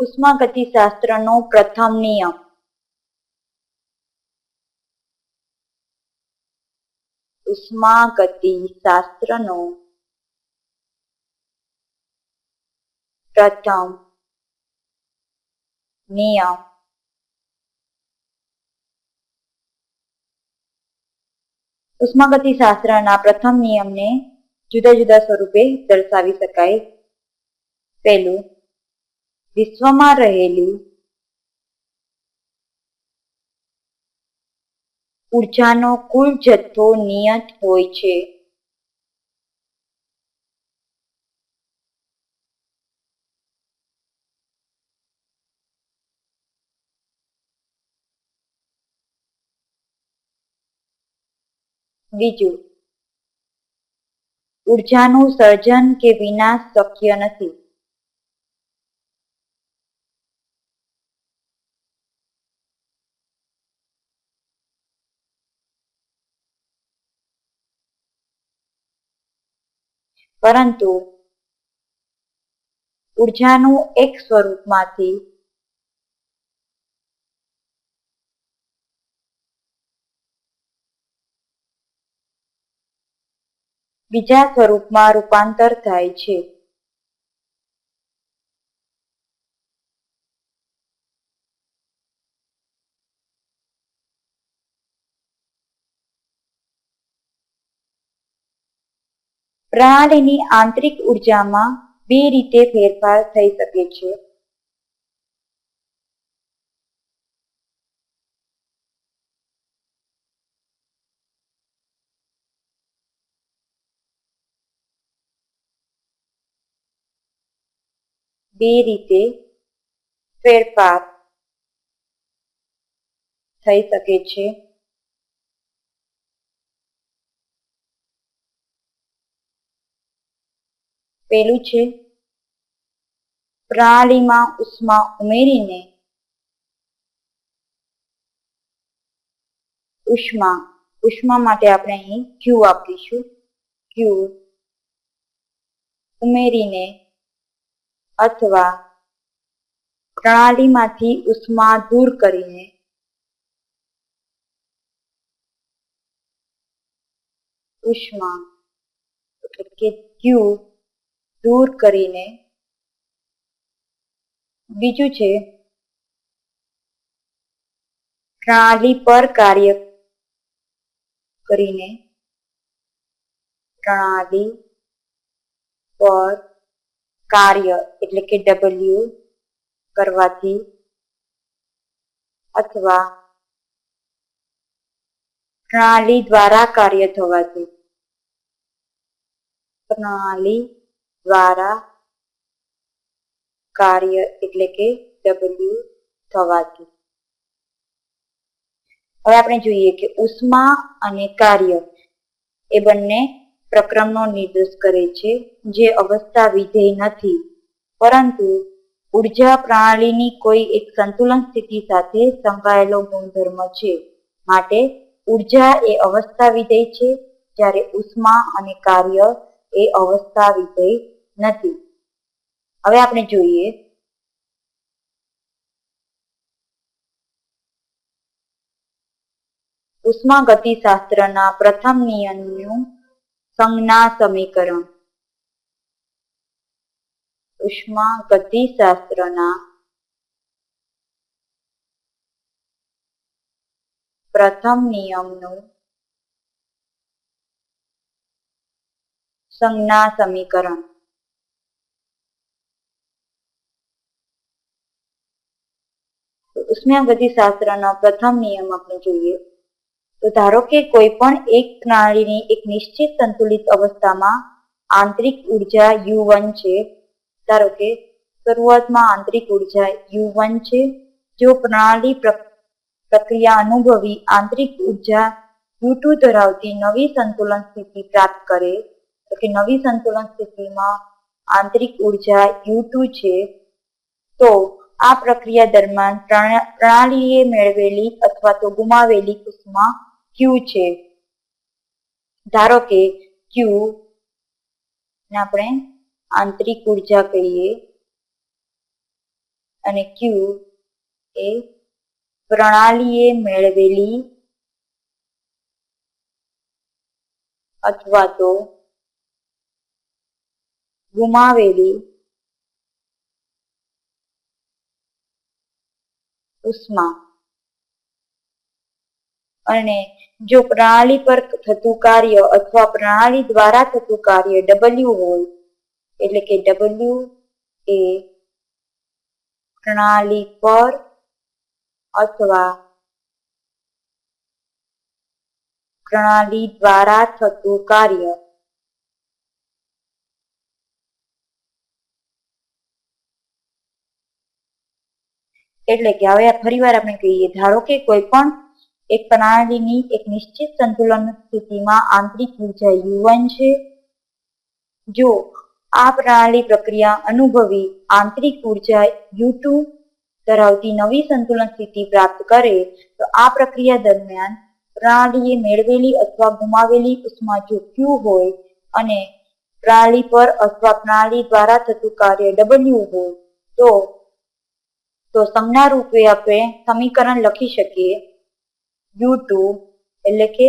ઉષ્માગતિશાસ્ત્રનો પ્રથમ નિયમ. ઉષ્માગતિશાસ્ત્રનો પ્રથમ નિયમ. ઉષ્માગતિશાસ્ત્રના પ્રથમ નિયમને જુદા જુદા સ્વરૂપે દર્શાવી શકાય. પહેલું વિશ્વમાં રહેલી ઉર્જાનો કુલ જથ્થો નિયત હોય છે. બીજું, ઉર્જાનું સર્જન કે વિનાશ શક્ય નથી. પરંતુ ઉર્જાનું એક સ્વરૂપમાંથી બીજા સ્વરૂપમાં રૂપાંતર થાય છે. પ્રણાલીની આંતરિક ઉર્જામાં બે રીતે ફેરફાર થઈ શકે છે. બે રીતે ફેરફાર થઈ શકે છે. પેલું છે. પ્રણાલીમાં ઉષ્મા ઉમેરીને ઉષ્મા ઉષ્મા માટે આપણે અહીં ક્યુ આપીશું. ક્યુ ઉમેરીને અથવા પ્રણાલીમાંથી ઉષ્મા દૂર કરીને ઉષ્મા, એટલે કે ક્યુ દૂર કરીને બીજું છે પ્રણાલી પર કાર્ય કરીને પ્રણાલી પર કાર્ય એટલે કે ડબલ્યુ કરવાથી અથવા પ્રણાલી દ્વારા કાર્ય થવાથી. પ્રણાલી દ્વારા કાર્ય એટલે કે ડબલ્યુ થવાથી હવે આપણે જોઈએ કે ઉષ્મા અને કાર્ય એ બંને પ્રક્રમનો નિર્દેશ કરે છે, જે અવસ્થા વિધેય નથી. પરંતુ ઊર્જા પ્રણાલીની કોઈ એક સંતુલન સ્થિતિ સાથે સંકળાયેલો ગુણધર્મ છે. માટે ઊર્જા એ અવસ્થા વિધેય છે, જ્યારે ઉષ્મા અને કાર્ય એ અવસ્થા વિધેય નથી. હવે આપણે જોઈએ. ઉષ્માગતિશાસ્ત્રના પ્રથમ નિયમનું સંજ્ઞા સમીકરણ ઉષ્માગતિશાસ્ત્રના પ્રથમ નિયમનું સંજ્ઞા સમીકરણ ઉષ્માગતિશાસ્ત્રનો પ્રથમ નિયમ આપણે જોઈએ. તો ધારો કે કોઈ પણ એક પ્રણાલીની એક નિશ્ચિત સંતુલિત અવસ્થામાં આંતરિક ઊર્જા યુ છે. ધારો કે શરૂઆતમાં આંતરિક ઊર્જા યુ છે. જો પ્રણાલી પ્રક્રિયા અનુભવી આંતરિક ઊર્જા યુ ધરાવતી નવી સંતુલન સ્થિતિ પ્રાપ્ત કરે, તો કે નવી સંતુલન સ્થિતિમાં આંતરિક ઊર્જા યુ છે, તો આ પ્રક્રિયા દરમિયાન પ્રણાલીએ મેળવેલી અથવા તો ગુમાવેલી ઉષ્મા ક્યુ છે. ધારો કે ક્યુ આપણે આંતરિક ઊર્જા કહીએ અને ક્યુ એ પ્રણાલીએ મેળવેલી અથવા તો ગુમાવેલી ઉષ્મા. અને જો પ્રણાલી પર થતું કાર્ય અથવા પ્રણાલી દ્વારા થતું કાર્ય ડબલ્યુ હોય, એટલે કે ડબલ્યુ એ પ્રણાલી પર અથવા પ્રણાલી દ્વારા થતું કાર્ય એટલે કે હવે ફરીવાર આપણે કહીએ, ધારો કે કોઈ પણ એક પ્રણાલીની એક નિશ્ચિત સંતુલન સ્થિતિમાં આંતરિક ઊર્જા યુ છે. જો આ પ્રણાલી પ્રક્રિયા અનુભવી આંતરિક ઊર્જા યુ ધરાવતી નવી સંતુલન સ્થિતિ પ્રાપ્ત કરે, તો આ પ્રક્રિયા દરમિયાન પ્રણાલીએ મેળવેલી અથવા ગુમાવેલી ઉષ્મા જો ક્યુ હોય અને પ્રણાલી પર અથવા પ્રણાલી દ્વારા થતું કાર્ય ડબલ્યુ હોય, તો તો સંજ્ઞા રૂપે આપણે સમીકરણ લખી શકીએ. યુ એટલે કે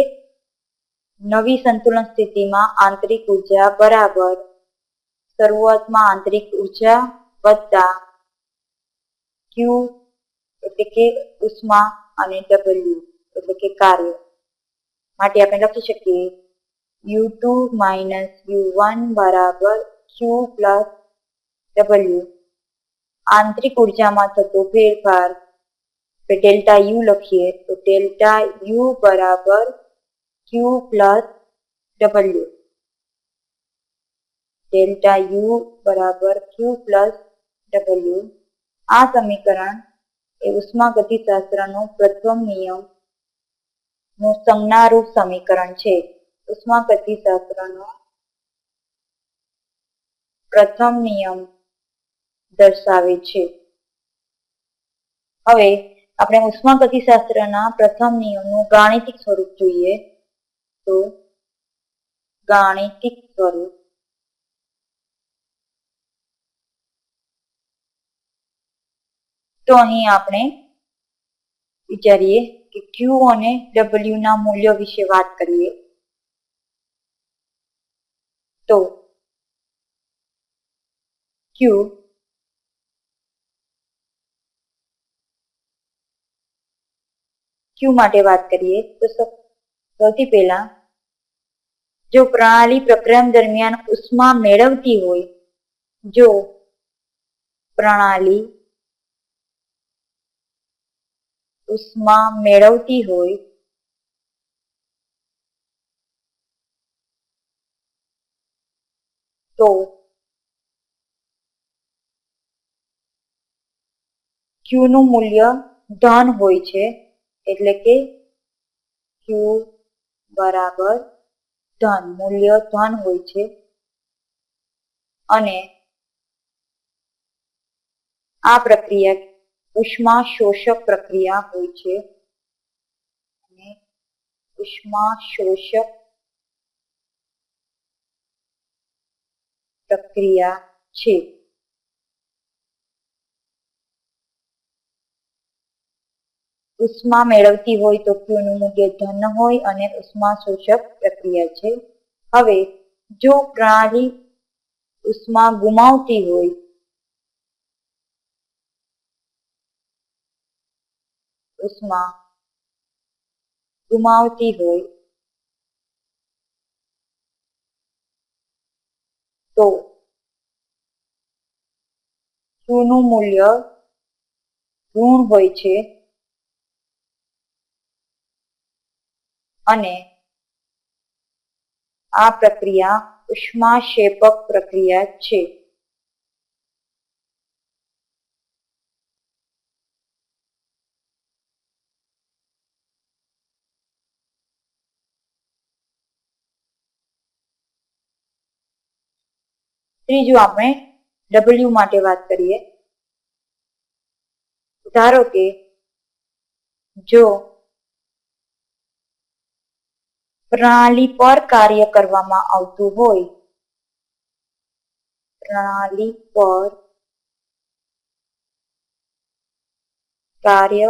નવી સંતુલન સ્થિતિમાં આંતરિક ઊર્જા બરાબર. શરૂઆતમાં આંતરિક ઊર્જા વત્તા ક્યુ એટલે કે ઉષ્મા અને ડબલ્યુ એટલે કે કાર્ય. માટે આપણે લખી શકીએ U two minus U one બરાબર ક્યુ પ્લસ ડબલ્યુ આંતરિક ઉર્જામાં થતો ફેરફાર ડેલ્ટા યુ લખીએ, તો ડેલ્ટા યુ બરાબર Q plus W. Delta U બરાબર ક્યુ પ્લસ ડબલ્યુ. આ સમીકરણ એ ઉષ્માગતિશાસ્ત્રનો પ્રથમ નિયમનું સંજ્ઞારૂપ સમીકરણ છે. ઉષ્માગતિશાસ્ત્રનો પ્રથમ નિયમ દર્શાવે છે. હવે આપણે ઉષ્માગતિશાસ્ત્રના પ્રથમ નિયમનું ગાણિતિક સ્વરૂપ જોઈએ તો ગાણિતિક સ્વરૂપ. તો અહીં આપણે વિચારીએ કે ક્યુ અને ડબલ્યુ ના મૂલ્યો વિશે વાત કરીએ. તો ક્યુ ક્યુ માટે વાત કરીએ, તો સૌથી પહેલા, જો પ્રણાલી પ્રક્રિયા દરમિયાન ઉષ્મા મેળવતી હોય, જો પ્રણાલી ઉષ્મા મેળવતી હોય, તો ક્યુ નું મૂલ્ય ધન હોય છે. એટલે કે ક્યુ બરાબર ધન, મૂલ્ય ધન હોય છે. અને આ પ્રક્રિયા ઉષ્મા શોષક પ્રક્રિયા હોય છે. અને ઉષ્મા શોષક પ્રક્રિયા છે. ઉષ્મા મેળવતી હોય તો ક્યુનું મૂલ્ય ધન હોય અને ઉષ્મા શોષક પ્રક્રિયા છે. હવે, જો પ્રણાલી ઉષ્મા ગુમાવતી હોય, ઉષ્મા ગુમાવતી હોય, તો ક્યુનું મૂલ્ય ઋણ હોય છે. અને આ પ્રક્રિયા ઉષ્માક્ષેપક પ્રક્રિયા છે. ત્રીજું આપણે ડબલ્યુ માટે વાત કરીએ. ધારો કે જો પ્રણાલી પર કાર્ય કરવામાં આવતું હોય. પ્રણાલી પર કાર્ય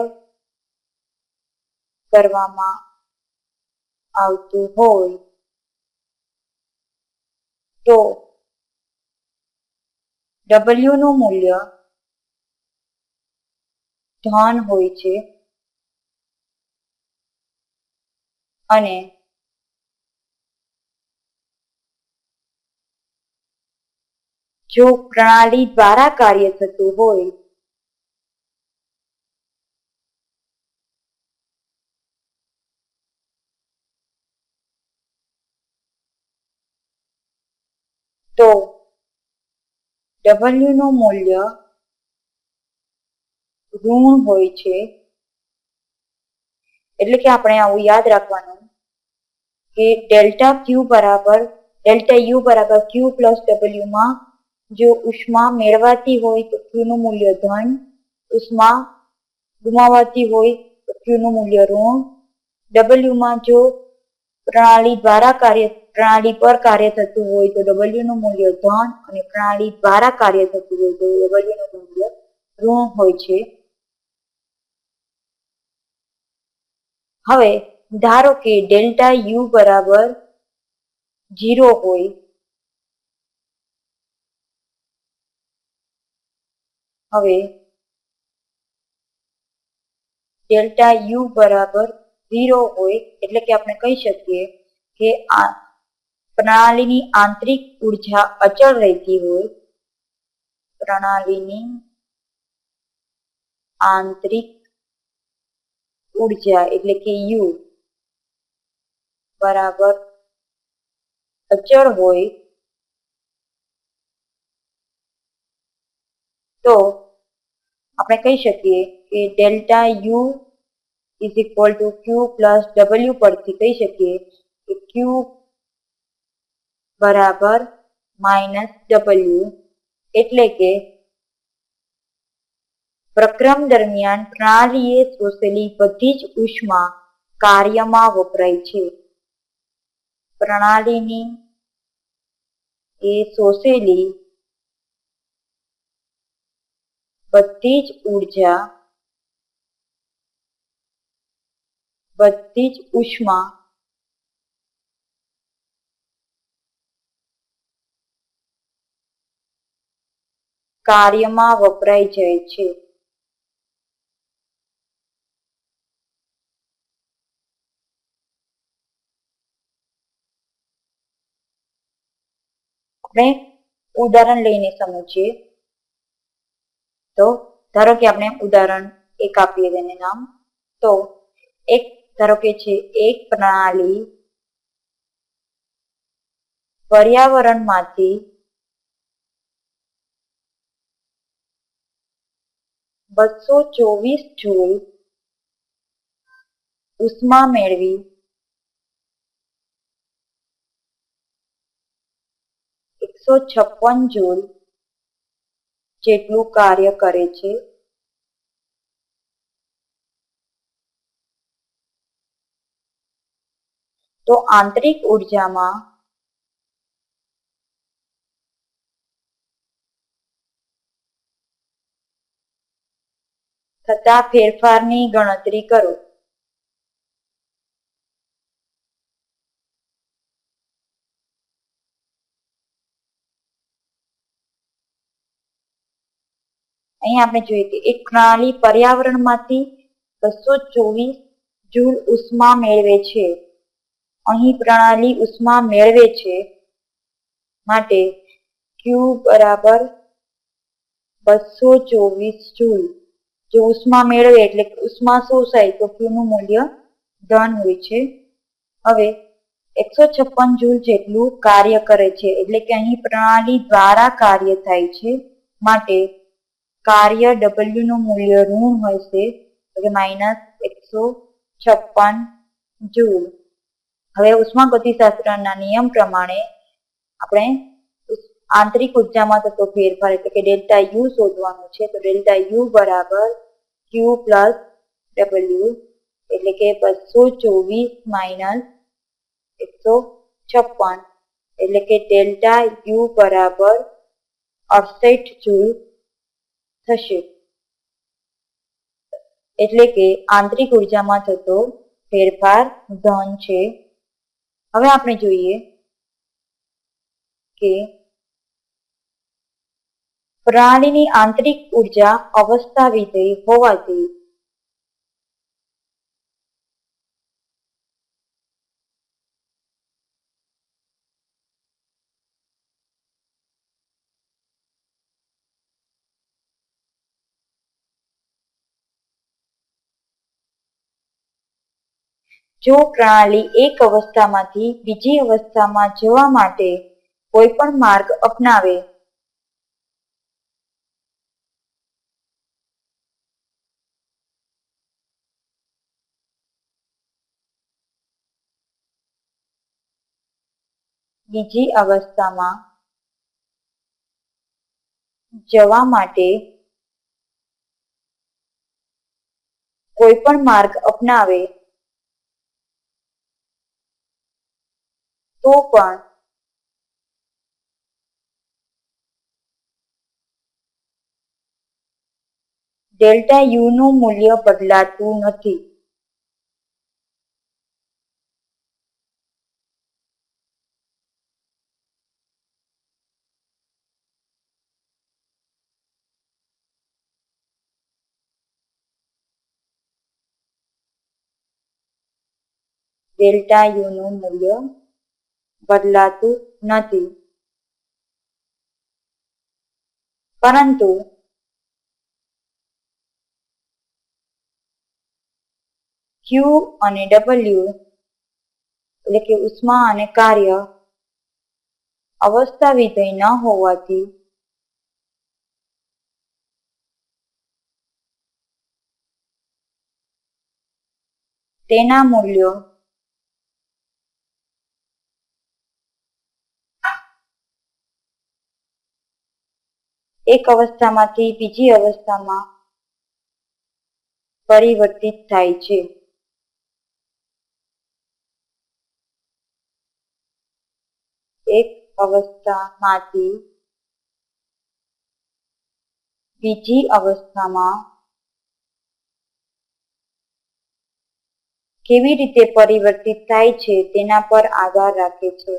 કરવામાં આવતું હોય. તો ડબલ્યુ નું મૂલ્ય ધન હોય છે. અને જો પ્રણાલી દ્વારા કાર્ય થતું હોય. તો ડબલ્યુ નું મૂલ્ય ઋણ હોય છે. એટલે કે આપણે આવું યાદ રાખવાનું કે ડેલ્ટા ક્યુ બરાબર, ડેલ્ટા યુ બરાબર ક્યુ પ્લસ ડબલ્યુમાં જો ઉષ્મા મેળવાતી હોય તો ક્યુનું મૂલ્ય ધન, ઉષ્મા ગુમાવાતી હોય તો ક્યુનું મૂલ્ય ઋણ. ડબલ્યુમાં જો પ્રણાલી દ્વારા કાર્ય, પ્રણાલી પર કાર્ય થતું હોય તો ડબલ્યુનું મૂલ્ય ધન અને પ્રણાલી દ્વારા કાર્ય થતું હોય તો ડબલ્યુનું મૂલ્ય ઋણ હોય છે. હવે ધારો કે ડેલ્ટા યુ બરાબર ઝીરો હોય હવે ડેલ્ટા યુ બરાબર ઝીરો હોય એટલે કે આપણે કહી શકીએ કે આ પ્રણાલીની આંતરિક ઊર્જા અચળ રહેતી હોય, પ્રણાલીની આંતરિક ઊર્જા એટલે કે યુ બરાબર અચળ હોય તો આપણે કહી શકીએ કે delta U is equal to Q plus W પરથી કહી શકીએ કે ક્યુ બરાબર માઇનસ ડબલ્યુ એટલે કે પ્રક્રમ દરમિયાન પ્રણાલીએ શોષેલી બધી જ ઉષ્મા કાર્યમાં વપરાય છે. પ્રણાલીની એ શોષેલી બધી જ ઊર્જા બધી જ ઉષ્મા કાર્યમાં વપરાઈ જાય છે. આપણે ઉદાહરણ લઈને સમજીએ. તો ધારો કે આપણે ઉદાહરણ એક આપીએ તેને નામ, તો એક ધારો કે છે, એક પ્રણાલી પર્યાવરણમાંથી બસો ચોવીસ જૂલ ઉષ્મા મેળવી એકસો છપ્પન જૂલ જેટલું કાર્ય કરે છે. તો આંતરિક ઉર્જામાં થતા ફેરફારની ગણતરી કરો. અહીં આપણે જોઈએ કે એક પ્રણાલી પર્યાવરણમાંથી બસો ચોવીસ જૂલ ઉષ્મા મેળવે છે. અહીં પ્રણાલી ઉષ્મા મેળવે છે માટે ક્યુ બરાબર બસો ચોવીસ જૂલ. જો ઉષ્મા મેળવે એટલે ઉષ્મા શોષાય તો ક્યુ નું મૂલ્ય ધન હોય છે. હવે એકસો છપ્પન જૂલ જેટલું કાર્ય કરે છે. એટલે કે અહીં પ્રણાલી દ્વારા કાર્ય થાય છે માટે કાર્ય ડબલ્યુ નું મૂલ્ય ઋણ હોય એટલે માઇનસ એકસો છપ્પન જૂલ. હવે ઉષ્માગતિશાસ્ત્રના નિયમ પ્રમાણે આપણે આંતરિક ઉર્જામાં થતો ફેરફાર એટલે કે ડેલ્ટા યુ શોધવાનું છે, તો ડેલ્ટા યુ બરાબર ક્યુ પ્લસ ડબલ્યુ એટલે કે બસો ચોવીસ માઇનસ એકસો છપ્પન એટલે કે ડેલ્ટા યુ બરાબર અડસઠ જૂલ થશે. એટલે કે આંતરિક ઉર્જામાં થતો ફેરફાર ધન છે. હવે આપણે જોઈએ કે પ્રાણીની આંતરિક ઊર્જા અવસ્થા વિધેય હોવાથી જો પ્રણાલી એક અવસ્થામાંથી બીજી અવસ્થામાં જવા માટે કોઈ પણ માર્ગ અપનાવે. બીજી અવસ્થામાં જવા માટે કોઈ પણ માર્ગ અપનાવે. તો પણ ડેલ્ટા યુ નું મૂલ્ય બદલાતું નથી. ડેલ્ટા યુ નું મૂલ્ય બદલાતું નથી. પરંતુ ક્યુ અને ડબલ્યુ એટલે કે ઉષ્મા અને કાર્ય અવસ્થા વિધેય ન હોવાથી તેના મૂલ્યો એક અવસ્થામાંથી બીજી અવસ્થામાં પરિવર્તિત થાય છે. એક અવસ્થામાંથી બીજી અવસ્થામાં કેવી રીતે પરિવર્તિત થાય છે તેના પર આધાર રાખે છે.